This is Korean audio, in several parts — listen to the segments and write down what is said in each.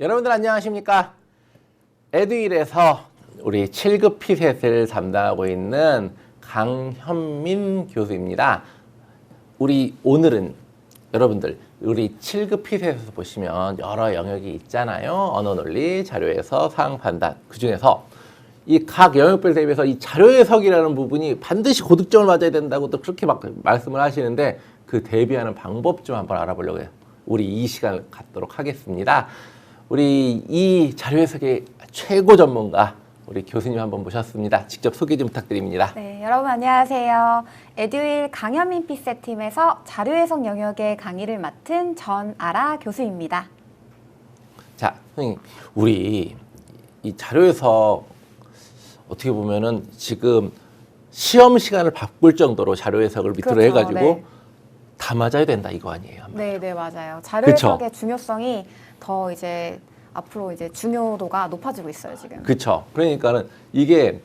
여러분들 안녕하십니까? 에듀일에서 우리 7급 피셋을 담당하고 있는 강현민 교수입니다. 우리 오늘은 여러분들 우리 7급 피셋에서 보시면 여러 영역이 있잖아요. 언어 논리, 자료 해석, 상황 판단. 그 중에서 이 각 영역별 대비해서 이 자료 해석이라는 부분이 반드시 고득점을 맞아야 된다고 또 그렇게 막 말씀을 하시는데 그 대비하는 방법 좀 한번 알아보려고 해요. 우리 이 시간을 갖도록 하겠습니다. 우리 이 자료 해석의 최고 전문가 우리 교수님 한번 모셨습니다. 직접 소개 좀 부탁드립니다. 네, 여러분 안녕하세요. 에듀윌 강현민 피셋팀에서 자료 해석 영역의 강의를 맡은 전아라 교수입니다. 자, 선생님, 우리 이 자료 해석 어떻게 보면은 지금 시험 시간을 바꿀 정도로 자료 해석을 밑으로 그렇죠, 해가지고 네. 다 맞아야 된다 이거 아니에요? 네, 네, 맞아요. 자료해석의 중요성이 더 이제 앞으로 이제 중요도가 높아지고 있어요, 지금. 그렇죠. 그러니까는 이게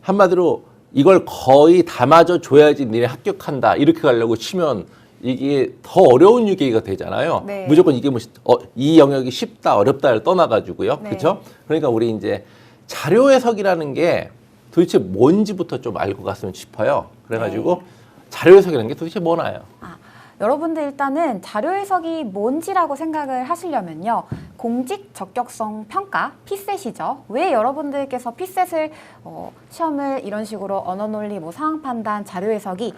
한마디로 이걸 거의 다 맞아 줘야지 니네 합격한다 이렇게 가려고 치면 이게 더 어려운 유기가 되잖아요. 네. 무조건 이게 뭐 어, 이 영역이 쉽다 어렵다를 떠나가지고요. 네. 그렇죠? 그러니까 우리 이제 자료 해석이라는 게 도대체 뭔지부터 좀 알고 갔으면 싶어요. 그래가지고 네. 자료 해석이라는 게 도대체 뭐나요? 아, 여러분들 일단은 자료 해석이 뭔지라고 생각을 하시려면요. 공직 적격성 평가 피셋이죠. 왜 여러분들께서 피셋을 어, 시험을 이런 식으로 언어 논리, 뭐 상황 판단, 자료 해석이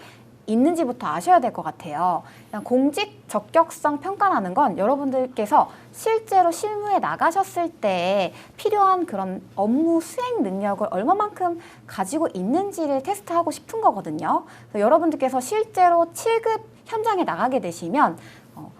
있는지부터 아셔야 될 것 같아요. 공직 적격성 평가라는 건 여러분들께서 실제로 실무에 나가셨을 때 필요한 그런 업무 수행 능력을 얼마만큼 가지고 있는지를 테스트하고 싶은 거거든요. 그래서 여러분들께서 실제로 7급 현장에 나가게 되시면 어,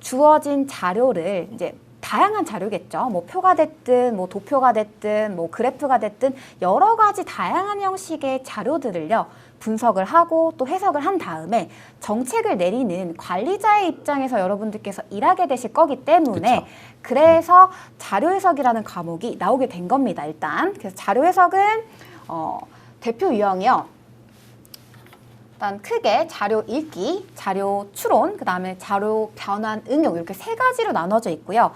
주어진 자료를 이제 다양한 자료겠죠. 뭐 표가 됐든 뭐 도표가 됐든 뭐 그래프가 됐든 여러 가지 다양한 형식의 자료들을요. 분석을 하고 또 해석을 한 다음에 정책을 내리는 관리자의 입장에서 여러분들께서 일하게 되실 거기 때문에 그쵸. 그래서 자료 해석이라는 과목이 나오게 된 겁니다. 일단 그래서 자료 해석은 어, 대표 유형이요. 일단 크게 자료 읽기, 자료 추론, 그 다음에 자료 변환 응용 이렇게 세 가지로 나눠져 있고요.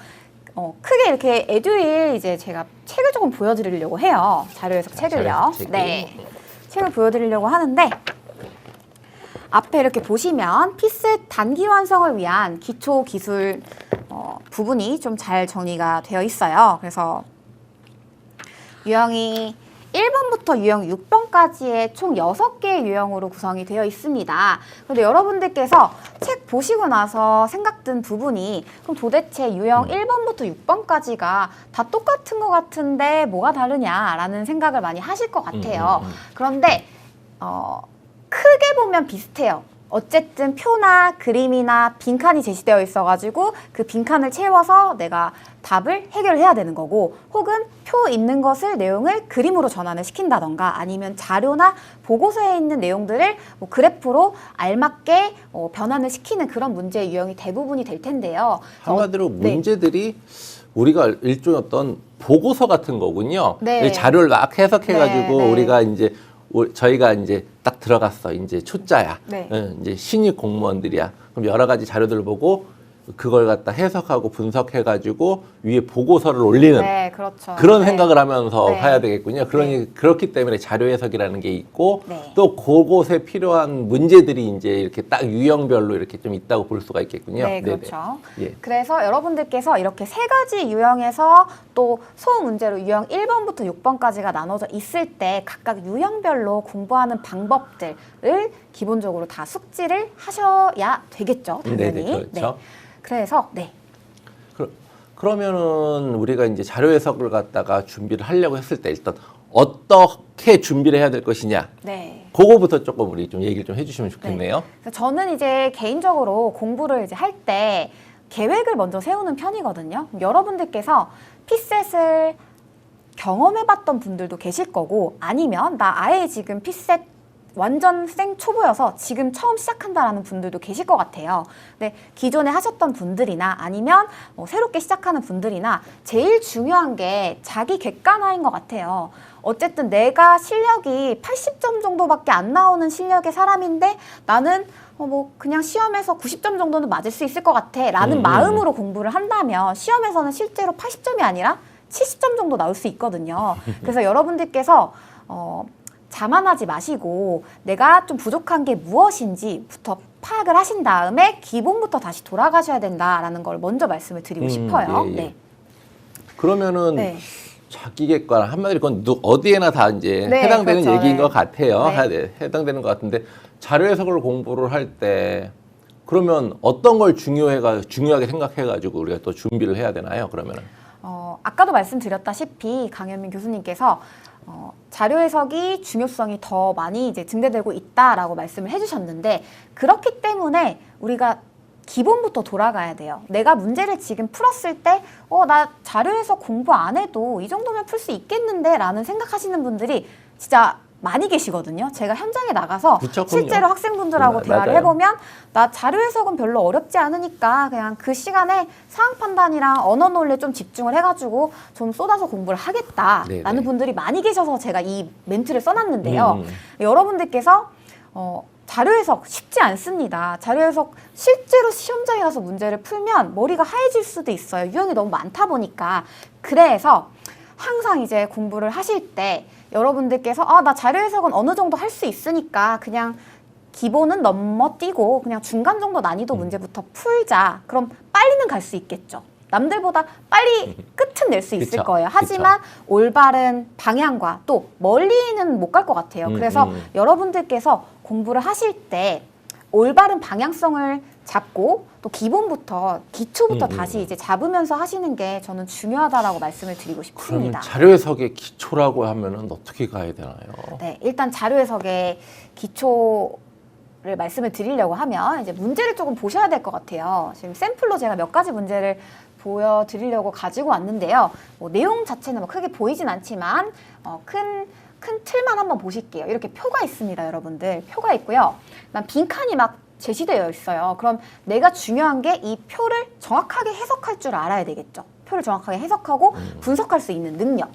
어, 크게 이렇게 에듀윌 이제 제가 책을 조금 보여드리려고 해요. 자료 해석 자, 책을요. 자료 책이. 네, 책을 보여드리려고 하는데 앞에 이렇게 보시면 피셋 단기 완성을 위한 기초 기술 어, 부분이 좀 잘 정리가 되어 있어요. 그래서 유형이 1번부터 유형 6번까지의 총 6개의 유형으로 구성이 되어 있습니다. 근데 여러분들께서 책 보시고 나서 생각든 부분이 그럼 도대체 유형 1번부터 6번까지가 다 똑같은 것 같은데 뭐가 다르냐라는 생각을 많이 하실 것 같아요. 음, 음, 음. 그런데 어, 크게 보면 비슷해요. 어쨌든 표나 그림이나 빈칸이 제시되어 있어가지고 그 빈칸을 채워서 내가 답을 해결해야 되는 거고 혹은 표 있는 것을 내용을 그림으로 전환을 시킨다던가 아니면 자료나 보고서에 있는 내용들을 뭐 그래프로 알맞게 어, 변환을 시키는 그런 문제의 유형이 대부분이 될 텐데요. 한마디로 어, 네. 문제들이 우리가 일종의 어떤 보고서 같은 거군요. 네. 이 자료를 막 해석해가지고 네, 네. 우리가 이제 우- 저희가 이제 딱 들어갔어. 이제 초짜야. 네. 응, 이제 신입 공무원들이야. 그럼 여러 가지 자료들을 보고 그걸 갖다 해석하고 분석해가지고 위에 보고서를 올리는 네, 그렇죠. 그런 네. 생각을 하면서 네. 해야 되겠군요. 그러니 그렇기 때문에 자료 해석이라는 게 있고 네. 또 그곳에 필요한 문제들이 이제 이렇게 딱 유형별로 이렇게 좀 있다고 볼 수가 있겠군요. 네. 그렇죠. 예. 그래서 여러분들께서 이렇게 세 가지 유형에서 또 소문제로 유형 1번부터 6번까지가 나눠져 있을 때 각각 유형별로 공부하는 방법들을 기본적으로 다 숙지를 하셔야 되겠죠, 당연히. 네네, 그렇죠. 그래서 네. 그러, 그러면은 우리가 이제 자료 해석을 갖다가 준비를 하려고 했을 때 일단 어떻게 준비를 해야 될 것이냐 네. 그거부터 조금 우리 좀 얘기를 좀 해주시면 좋겠네요. 그래서 저는 이제 개인적으로 공부를 이제 할 때 계획을 먼저 세우는 편이거든요. 여러분들께서 피셋을 경험해봤던 분들도 계실 거고 아니면 나 아예 지금 피셋 완전 생 초보여서 지금 처음 시작한다라는 분들도 계실 것 같아요. 근데 기존에 하셨던 분들이나 아니면 뭐 새롭게 시작하는 분들이나 제일 중요한 게 자기 객관화인 것 같아요. 어쨌든 내가 실력이 80점 정도밖에 안 나오는 실력의 사람인데 나는 어, 뭐 그냥 시험에서 90점 정도는 맞을 수 있을 것 같아 라는 음, 음. 마음으로 공부를 한다면 시험에서는 실제로 80점이 아니라 70점 정도 나올 수 있거든요. 그래서 여러분들께서 어, 자만하지 마시고 내가 좀 부족한 게 무엇인지부터 파악을 하신 다음에 기본부터 다시 돌아가셔야 된다라는 걸 먼저 말씀을 드리고 음, 싶어요. 예, 예. 네. 그러면 네. 자기 객관 한마디로 그건 누- 어디에나 다 이제 네, 해당되는 그렇죠. 얘기인 네. 것 같아요. 네. 하- 네, 해당되는 것 같은데 자료 해석을 공부를 할 때 그러면 어떤 걸 중요해가 중요하게 생각해가지고 우리가 또 준비를 해야 되나요? 그러면은 어, 아까도 말씀드렸다시피 강현민 교수님께서 어, 자료 해석이 중요성이 더 많이 이제 증대되고 있다라고 말씀을 해주셨는데 그렇기 때문에 우리가 기본부터 돌아가야 돼요. 내가 문제를 지금 풀었을 때, 어, 나 자료 해석 공부 안 해도 이 정도면 풀 수 있겠는데? 라는 생각하시는 분들이 진짜 많이 계시거든요. 제가 현장에 나가서 그럼요. 실제로 학생분들하고 음, 대화를 맞아요. 해보면 나 자료 해석은 별로 어렵지 않으니까 그냥 그 시간에 상황 판단이랑 언어 논리에 좀 집중을 해가지고 좀 쏟아서 공부를 하겠다라는 네네. 분들이 많이 계셔서 제가 이 멘트를 써놨는데요. 음, 여러분들께서 어, 자료 해석 쉽지 않습니다. 자료 해석 실제로 시험장에 가서 문제를 풀면 머리가 하얘질 수도 있어요. 유형이 너무 많다 보니까. 그래서 항상 이제 공부를 하실 때 여러분들께서 아, 나 자료 해석은 어느 정도 할 수 있으니까 그냥 기본은 넘어뛰고 그냥 중간 정도 난이도 음. 문제부터 풀자. 그럼 빨리는 갈 수 있겠죠. 남들보다 빨리 끝은 낼 수 있을 그쵸, 거예요. 하지만 올바른 방향과 또 멀리는 못 갈 것 같아요. 음, 그래서 음. 여러분들께서 공부를 하실 때 올바른 방향성을 잡고 또 기본부터 기초부터 음, 음, 다시 이제 잡으면서 하시는 게 저는 중요하다고 말씀을 드리고 그러면 싶습니다. 자료 해석의 기초라고 하면은 어떻게 가야 되나요? 네, 일단 자료 해석의 기초를 말씀을 드리려고 하면 이제 문제를 조금 보셔야 될 것 같아요. 지금 샘플로 제가 몇 가지 문제를 보여드리려고 가지고 왔는데요. 뭐 내용 자체는 뭐 크게 보이진 않지만 어, 큰, 큰 틀만 한번 보실게요. 이렇게 표가 있습니다, 여러분들. 표가 있고요. 빈칸이 막 제시되어 있어요. 그럼 내가 중요한 게 이 표를 정확하게 해석할 줄 알아야 되겠죠. 표를 정확하게 해석하고 분석할 수 있는 능력.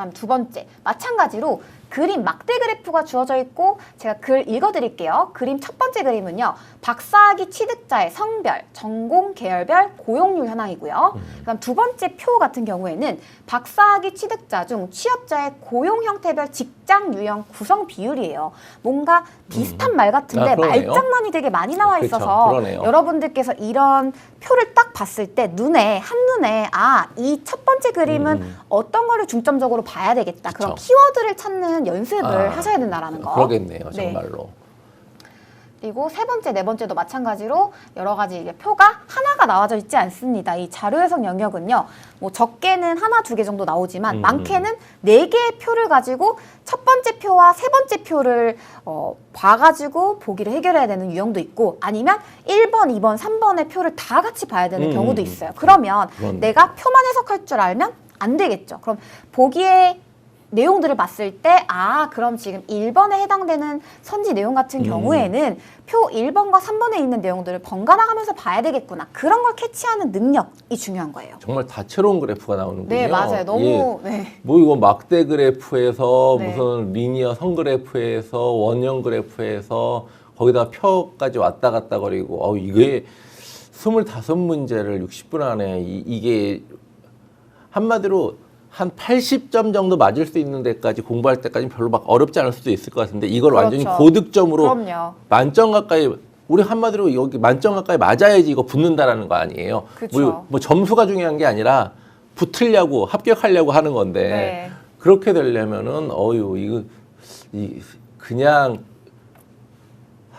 그다음 두 번째 마찬가지로 그림 막대 그래프가 주어져 있고 제가 글 읽어드릴게요. 그림 첫 번째 그림은요. 박사학위 취득자의 성별, 전공, 계열별, 고용률 현황이고요. 그다음 두 번째 표 같은 경우에는 박사학위 취득자 중 취업자의 고용 형태별 직장 유형 구성 비율이에요. 뭔가 비슷한 말 같은데 아. 말장난이 되게 많이 나와 그쵸, 있어서 그러네요. 여러분들께서 이런 표를 딱 봤을 때 눈에 한눈에 아 이 첫 번째 그림은 음. 어떤 거를 중점적으로 봐야 되겠다. 그런 그쵸. 키워드를 찾는 연습을 아, 하셔야 된다라는 거. 그러겠네요, 네. 정말로. 그리고 세 번째, 네 번째도 마찬가지로 여러 가지 표가 하나가 나와져 있지 않습니다. 이 자료 해석 영역은요, 뭐 적게는 하나, 두 개 정도 나오지만 음, 많게는 네 개의 표를 가지고 첫 번째 표와 세 번째 표를 어, 봐가지고 보기를 해결해야 되는 유형도 있고 아니면 1번, 2번, 3번의 표를 다 같이 봐야 되는 음, 경우도 음. 있어요. 그러면 그렇네. 내가 표만 해석할 줄 알면 안 되겠죠. 그럼 보기에 내용들을 봤을 때, 아, 그럼 지금 1번에 해당되는 선지 내용 같은 음. 경우에는 표 1번과 3번에 있는 내용들을 번갈아 가면서 봐야 되겠구나. 그런 걸 캐치하는 능력이 중요한 거예요. 정말 다채로운 그래프가 나오는군요. 네, 맞아요. 너무, 예. 네. 뭐 이거 막대 그래프에서 네. 무슨 리니어 선 그래프에서 원형 그래프에서 거기다 표까지 왔다 갔다 거리고 어 이게 25문제를 60분 안에 이, 이게 한마디로 한 80점 정도 맞을 수 있는 데까지 공부할 때까지 별로 막 어렵지 않을 수도 있을 것 같은데 이걸 완전히 그렇죠. 고득점으로 그럼요. 만점 가까이 우리 한마디로 여기 만점 가까이 맞아야지 이거 붙는다라는 거 아니에요. 그쵸. 뭐, 뭐 점수가 중요한 게 아니라 붙으려고 합격하려고 하는 건데 네. 그렇게 되려면은 어유 이거 이 그냥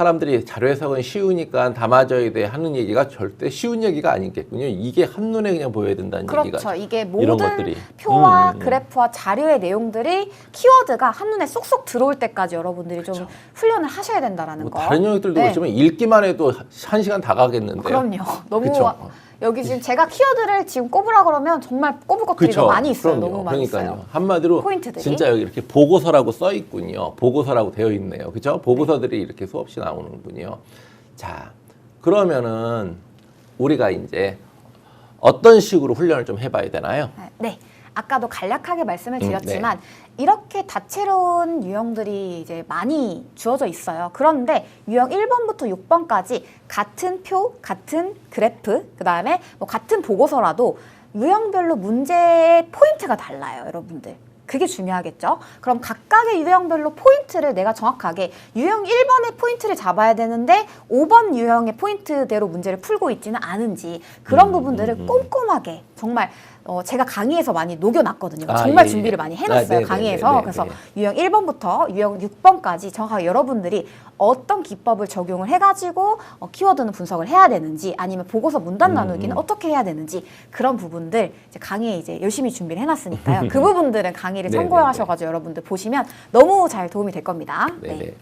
사람들이 자료 해석은 쉬우니까 다 맞아야 돼 하는 얘기가 절대 쉬운 얘기가 아니겠군요. 이게 한눈에 그냥 보여야 된다는 그렇죠. 얘기가 이게 이런 모든 것들이. 표와 음, 음. 그래프와 자료의 내용들이 키워드가 한눈에 쏙쏙 들어올 때까지 여러분들이 좀 훈련을 하셔야 된다라는 뭐 거. 다른 영역들도 네. 그렇지만 읽기만 해도 한 시간 다 가겠는데요. 그럼요. 너무 그쵸. 여기 지금 제가 키워드를 지금 꼽으라 그러면 정말 꼽을 것들이 그쵸. 너무 많이 있어요. 그럼요. 너무 많이 그러니까요. 있어요. 한마디로 포인트들이. 진짜 여기 이렇게 보고서라고 써 있군요. 보고서라고 되어 있네요. 그렇죠? 보고서들이 이렇게 수없이 나오는군요. 자, 그러면은 우리가 이제 어떤 식으로 훈련을 좀 해봐야 되나요? 네. 아까도 간략하게 말씀을 음, 드렸지만 이렇게 다채로운 유형들이 이제 많이 주어져 있어요. 그런데 유형 1번부터 6번까지 같은 표, 같은 그래프, 그 다음에 뭐 같은 보고서라도 유형별로 문제의 포인트가 달라요, 여러분들. 그게 중요하겠죠. 그럼 각각의 유형별로 포인트를 내가 정확하게 유형 1번의 포인트를 잡아야 되는데 5번 유형의 포인트대로 문제를 풀고 있지는 않은지 그런 음, 부분들을 음, 음. 꼼꼼하게 정말 어, 제가 강의에서 많이 녹여놨거든요. 아, 정말 예, 예. 준비를 많이 아, 해놨어요. 네, 네, 강의에서. 네, 네, 그래서 네. 유형 1번부터 유형 6번까지 정확하게 여러분들이 어떤 기법을 적용을 해가지고 어, 키워드는 분석을 해야 되는지 아니면 보고서 문단 음, 나누기는 음. 어떻게 해야 되는지 그런 부분들 이제 강의에 이제 열심히 준비를 해놨으니까요. 그 부분들은 강의를 네, 네, 참고하셔가지고 여러분들 보시면 너무 잘 도움이 될 겁니다. 네 네.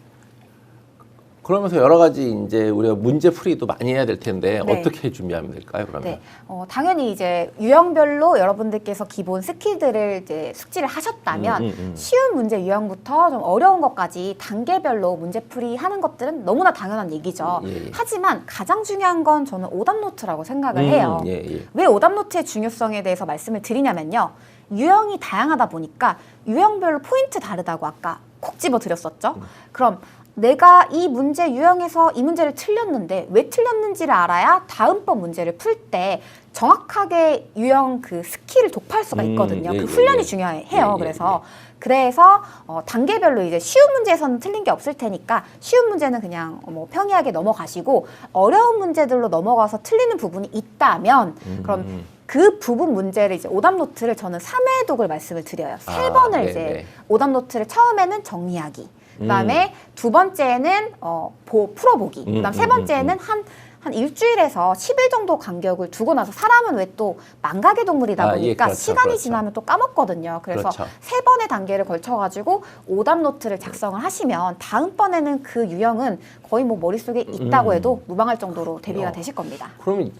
그러면서 여러 가지 이제 우리가 문제 풀이도 많이 해야 될 텐데 네. 어떻게 준비하면 될까요? 그러면 네, 어, 당연히 이제 유형별로 여러분들께서 기본 스킬들을 이제 숙지를 하셨다면 음, 음, 음. 쉬운 문제 유형부터 좀 어려운 것까지 단계별로 문제 풀이 하는 것들은 너무나 당연한 얘기죠. 예, 예. 하지만 가장 중요한 건 저는 오답 노트라고 생각을 음, 해요. 예, 예. 왜 오답 노트의 중요성에 대해서 말씀을 드리냐면요. 유형이 다양하다 보니까 유형별로 포인트 다르다고 아까 콕 집어 드렸었죠. 음. 그럼 내가 이 문제 유형에서 이 문제를 틀렸는데 왜 틀렸는지를 알아야 다음번 문제를 풀 때 정확하게 유형 그 스킬을 독파할 수가 음, 있거든요. 예, 그 예, 훈련이 예. 중요해요. 예, 예, 그래서 그래서 어, 단계별로 이제 쉬운 문제에서는 틀린 게 없을 테니까 쉬운 문제는 그냥 어, 뭐 평이하게 넘어가시고 어려운 문제들로 넘어가서 틀리는 부분이 있다면 음, 그럼 음. 그 부분 문제를 이제 오답 노트를 저는 3회 독을 말씀을 드려요. 세 아, 번을 네, 이제 네. 오답 노트를 처음에는 정리하기. 그다음에 두 번째는 어, 보, 풀어보기. 음, 그다음 세 음, 번째는 한 한 일주일에서 10일 정도 간격을 두고 나서 사람은 왜 또 망각의 동물이다 아, 예, 보니까 그렇죠, 시간이 그렇죠. 지나면 또 까먹거든요. 그래서 그렇죠. 세 번의 단계를 걸쳐가지고 오답 노트를 작성을 하시면 다음번에는 그 유형은 거의 뭐 머릿속에 있다고 음. 해도 무방할 정도로 대비가 어. 되실 겁니다. 그러면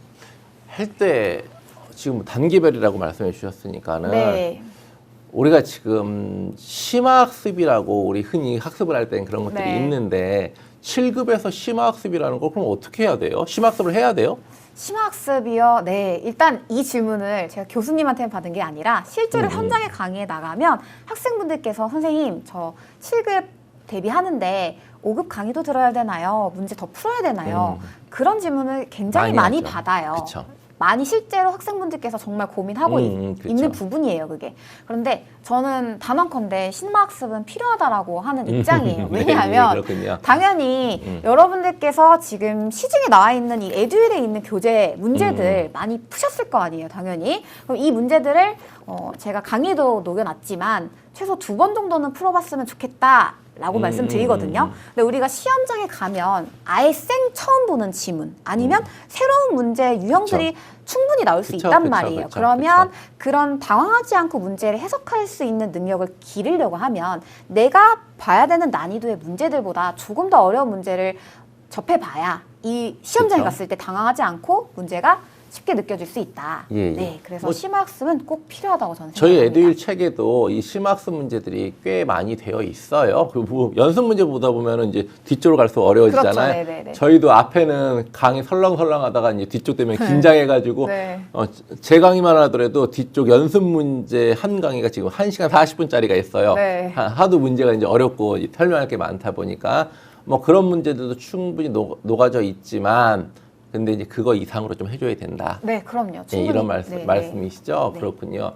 할 때 지금 단계별이라고 말씀해 주셨으니까는 네. 우리가 지금 심화학습이라고 우리 흔히 학습을 할 때는 그런 것들이 네. 있는데 7급에서 심화학습이라는 걸 그럼 어떻게 해야 돼요? 심화학습을 해야 돼요? 심화학습이요. 네, 일단 이 질문을 제가 교수님한테 받은 게 아니라 실제로 음, 음. 현장에 강의에 나가면 학생분들께서 선생님 저 7급 데뷔하는데 5급 강의도 들어야 되나요? 문제 더 풀어야 되나요? 음. 그런 질문을 굉장히 많이 많이. 받아요. 그쵸. 많이 실제로 학생분들께서 정말 고민하고 음, 있- 음, 그렇죠. 있는 부분이에요, 그게. 그런데 저는 단언컨대 심화학습은 필요하다라고 하는 입장이에요. 네, 왜냐하면 네. 당연히 음. 여러분들께서 지금 시중에 나와 있는 이 에듀윌에 있는 교재 문제들 음. 많이 푸셨을 거 아니에요, 당연히. 그럼 이 문제들을 어, 제가 강의도 녹여놨지만 최소 두 번 정도는 풀어봤으면 좋겠다. 라고 음, 말씀드리거든요. 음, 근데 우리가 시험장에 가면 아예 생 처음 보는 지문 아니면 새로운 문제 유형들이 충분히 나올 수 음. 그쵸, 있단 그쵸, 말이에요. 그쵸, 그러면. 그런 당황하지 않고 문제를 해석할 수 있는 능력을 기르려고 하면 내가 봐야 되는 난이도의 문제들보다 조금 더 어려운 문제를 접해봐야 이 시험장에. 갔을 때 당황하지 않고 문제가 쉽게 느껴질 수 있다. 예, 예. 네, 그래서 뭐 심화학습은 꼭 필요하다고 저는 저희 생각합니다. 에듀윌 책에도 이 심학습 문제들이 꽤 많이 되어 있어요. 그리고 뭐 연습 문제 보다 보면은 이제 뒤쪽으로 갈수록 어려워지잖아요. 그렇죠. 네네네. 저희도 앞에는 강의 설렁설렁하다가 이제 뒤쪽 때문에 긴장해가지고 네. 어, 제 강의만 하더라도 뒤쪽 연습 문제 한 강의가 지금 1 시간 40 분짜리가 있어요. 네. 하- 하도 문제가 이제 어렵고 설명할 게 많다 보니까 뭐 그런 문제들도 충분히 녹, 녹아져 있지만 근데 이제 그거 이상으로 좀 해줘야 된다. 네, 그럼요. 네, 충분히. 이런 말씀, 네, 네. 말씀이시죠? 네. 그렇군요.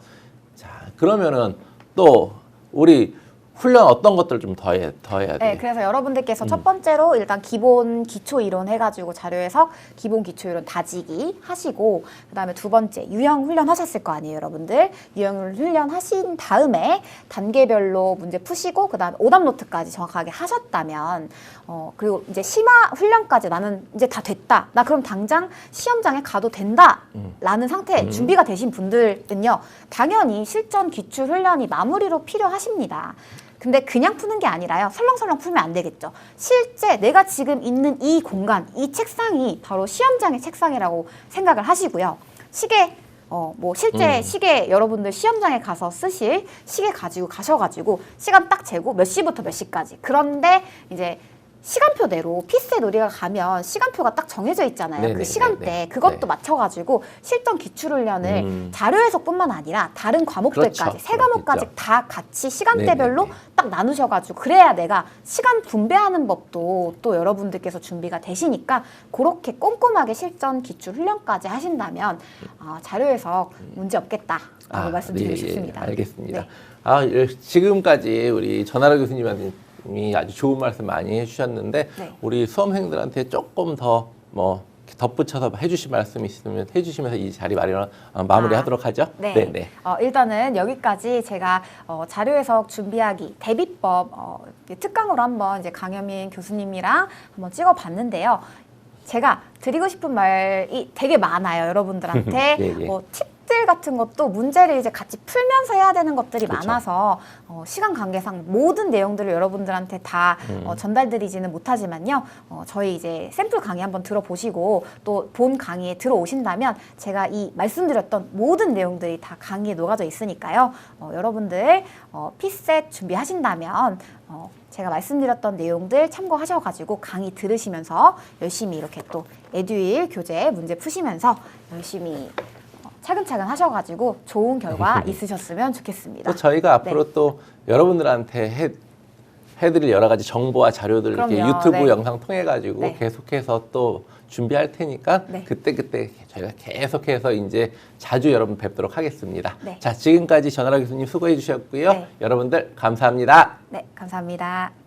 자, 그러면은 또 우리 훈련 어떤 것들 좀 더 해, 더 해야 돼? 네, 그래서 여러분들께서 음. 첫 번째로 일단 기본 기초 이론 해가지고 자료 해석, 기본 기초 이론 다지기 하시고, 그 다음에 두 번째 유형 훈련 하셨을 거 아니에요, 여러분들. 유형을 훈련 하신 다음에 단계별로 문제 푸시고, 그 다음에 오답 노트까지 정확하게 하셨다면, 어, 그리고 이제 심화 훈련까지 나는 이제 다 됐다. 나 그럼 당장 시험장에 가도 된다. 음. 라는 상태에 준비가 되신 분들은요, 당연히 실전 기출 훈련이 마무리로 필요하십니다. 근데 그냥 푸는 게 아니라요. 설렁설렁 풀면 안 되겠죠. 실제 내가 지금 있는 이 공간, 이 책상이 바로 시험장의 책상이라고 생각을 하시고요. 시계 어, 뭐 실제 음. 시계 여러분들 시험장에 가서 쓰실 시계 가지고 가셔가지고 시간 딱 재고 몇 시부터 몇 시까지. 그런데 이제 시간표대로 피스의 놀이가 가면 시간표가 딱 정해져 있잖아요. 네네, 그 시간대 네네. 그것도 네. 맞춰가지고 실전 기출훈련을 음. 자료 해석뿐만 아니라 다른 과목들까지 그렇죠. 세 과목까지 그렇겠죠. 다 같이 시간대별로 네네네. 딱 나누셔가지고 그래야 내가 시간 분배하는 법도 또 여러분들께서 준비가 되시니까 그렇게 꼼꼼하게 실전 기출 훈련까지 하신다면 어, 자료 해석 문제 없겠다 라고 말씀드리고 네, 예, 싶습니다. 알겠습니다. 네. 아, 예, 지금까지 우리 전하라 교수님 이 아주 좋은 말씀 많이 해주셨는데 네. 우리 수험생들한테 조금 더뭐 덧붙여서 해주실 말씀 있으면 해주시면서 이 자리 마련 어, 마무리하도록 하죠. 네. 네. 어, 일단은 여기까지 제가 어, 자료 해석 준비하기 대비법 어, 특강으로 한번 이제 강현민 교수님이랑 한번 찍어봤는데요. 제가 드리고 싶은 말이 되게 많아요, 여러분들한테. 예, 예. 뭐 팁 들 같은 것도 문제를 이제 같이 풀면서 해야 되는 것들이 그렇죠. 많아서 어, 시간 관계상 모든 내용들을 여러분들한테 다 음. 어, 전달드리지는 못하지만요. 어, 저희 이제 샘플 강의 한번 들어보시고 또 본 강의에 들어오신다면 제가 이 말씀드렸던 모든 내용들이 다 강의에 녹아져 있으니까요. 어, 여러분들 어, 피셋 준비하신다면 어, 제가 말씀드렸던 내용들 참고하셔가지고 강의 들으시면서 열심히 이렇게 또 에듀윌 교재 문제 푸시면서 열심히 어, 차근차근 하셔가지고 좋은 결과 있으셨으면 좋겠습니다. 또 저희가 앞으로 또 여러분들한테 해, 해드릴 여러 가지 정보와 자료들 이렇게. 유튜브 네. 영상 통해 가지고 네. 계속해서 또 준비할 테니까 네. 그때 그때 저희가 계속해서 이제 자주 여러분 뵙도록 하겠습니다. 네. 자 지금까지 전하라 교수님 수고해 주셨고요. 네. 여러분들 감사합니다. 네, 감사합니다.